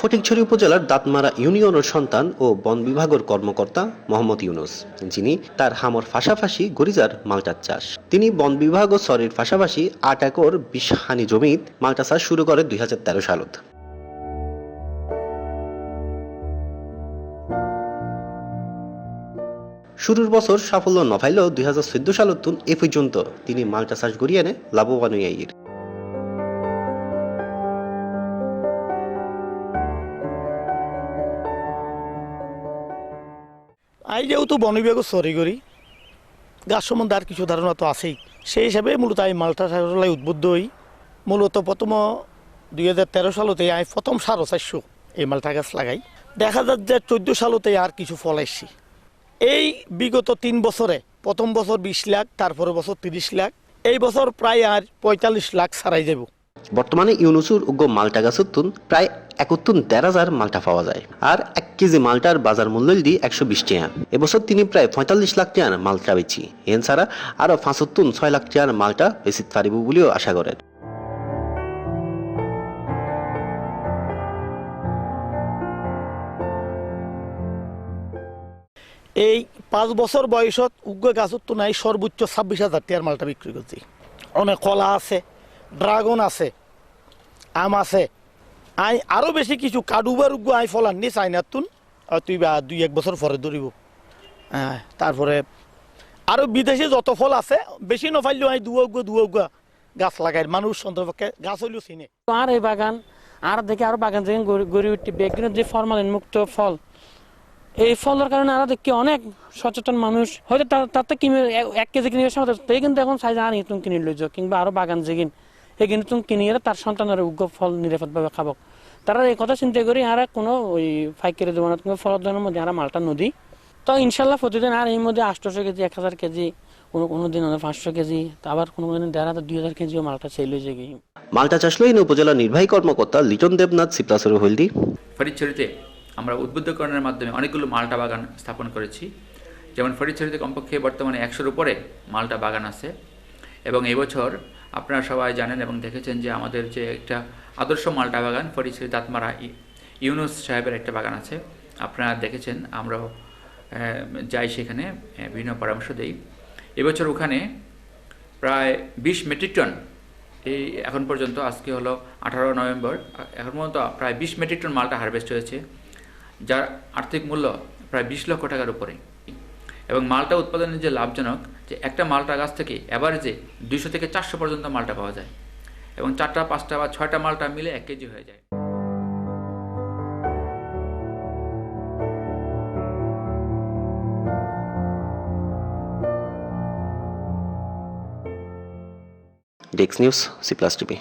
ফটিকছড়ি উপজেলার দাঁতমারা ইউনিয়নের সন্তান ও বন বিভাগের কর্মকর্তা মোহাম্মদ ইউনুস, যিনি তার হামর ফাঁসাফাঁসি, গরিজার মালটার চাষ। তিনি বন বিভাগ ও সরের পাশাপাশি আট একর বিশ হানি জমিত মালটা চাষ শুরু করে দুই হাজার তেরো সালত। শুরুর বছর সাফল্য নফাইলেও দুই হাজার চোদ্দ সালত এ পর্যন্ত তিনি মালটা চাষ করিয়ে এনে লাভবান হইয়াইর আই যেহেতু বন বিভাগও সরি করি। গাছ সম্বন্ধে আর কিছু ধারণা তো আছেই। সেই হিসাবে মূলত আমি মালটা সারলাই উদ্বুদ্ধ হই। মূলত প্রথম দুই হাজার তেরো সালতে আমি প্রথম সারো চারশো এই মালটা গাছ লাগাই। দেখা যাচ্ছে যে চোদ্দ সালতে আর কিছু ফল আসছি এই বিগত তিন বছরে প্রথম বছর বিশ লাখ তারপরে বছর তিরিশ লাখ। এই বছর প্রায় আর পঁয়তাল্লিশ লাখ ছাড়াই যাব বর্তমানে ইউনুসুর উগ্র মালটা গাছতুন প্রায় একত্তুন দেড় হাজার মালটা পাওয়া যায়। আর এক কেজি মালটার বাজার মূল্য দি একশো বিশ টিয়া এবছর তিনি প্রায় পঁয়তাল্লিশ লাখ টিয়ার মালটা বেচি। এন ছাড়া আরও পাঁচত্তুন ছয় লাখ টিয়ার মালটা বেশি পারিব বলেও আশা করেন। এই পাঁচ বছর বয়সত উগ্র গাছত তো নাই সর্বোচ্চ ছাব্বিশ হাজার টিয়ার মালটা বিক্রি করছি। অনেক কলা আছে, ড্রাগন আছে আম আছে। আই আরও বেশি কিছু কাডুবার উগ্র আই ফলান নি চাইনার তুন। আর তুই বা দুই এক বছর পরে ধরিব হ্যাঁ তারপরে আরও বিদেশে যত ফল আছে, বেশি নফাইলেও আই দুয়া উগ্র দুয়া উগ্র গাছ লাগাই, মানুষ অন্তপক্ষে গাছ হইলেও চিনে। আর এই বাগান, আর দেখে আরও বাগান যেখানে গড়ে উঠতে বেগুনের যে ফরমালিন মুক্ত ফল, এই ফলের কারণে আরও দেখি অনেক সচেতন মানুষ। হয়তো তাতে কিনে, এক- কেজি কিনে সময় কিন্তু এখন সাইজ তুমি কিনে লইছ কিংবা আরও বাগান যেগিন। এই কিন্তু তুমি কিনে গেলে তার সন্তানের উগ্র ফল নিরাপদভাবে খাব তারা এই কথা চিন্তা করি আর কোনো ওই ফাইকারি দোকানত কিংবা ফলের দোকানের মধ্যে আর মালটা নদী। তো ইনশাল্লাহ প্রতিদিন আর এর মধ্যে আটশোশো কেজি এক হাজার কেজি কোনো কোনো দিন পাঁচশো কেজি আবার কোনো কোনো দিন দেড় হাজার দুই হাজার কেজিও মালটা সেল হয়ে গিয়ে মালটা চাষ লইন উপজেলা নির্বাহী কর্মকর্তা লিটন দেবনাথ সিপ্রাসুর হলদি। ফরিদছড়িতে আমরা উদ্বুদ্ধকরণের মাধ্যমে অনেকগুলো মালটা বাগান স্থাপন করেছি যেমন ফরিদছড়িতে কমপক্ষে বর্তমানে একশোর উপরে মালটা বাগান আছে। এবং এবছর আপনারা সবাই জানেন এবং দেখেছেন যে আমাদের যে একটা আদর্শ মালটা বাগান ফরিদছড়ি দাঁতমারা ইউনুস সাহেবের একটা বাগান আছে। আপনারা দেখেছেন, আমরাও যাই সেখানে বিভিন্ন পরামর্শ দেই। এবছর ওখানে প্রায় বিশ মেট্রিক টন, এই এখন পর্যন্ত, আজকে হলো আঠারো নভেম্বর, এখন পর্যন্ত প্রায় বিশ মেট্রিক টন মালটা হারভেস্ট হয়েছে, যার আর্থিক মূল্য প্রায় বিশ লক্ষ টাকার উপরে। এবং মালটা উৎপাদনের যে লাভজনক যে একটা মালটা গাছ থেকে অ্যাভারেজে দুইশো থেকে চারশো পর্যন্ত মালটা পাওয়া যায় এবং চারটা, পাঁচটা বা ছয়টা মালটা মিলে এক কেজি হয়ে যায়। ডেক্স নিউজ সি প্লাস টিভি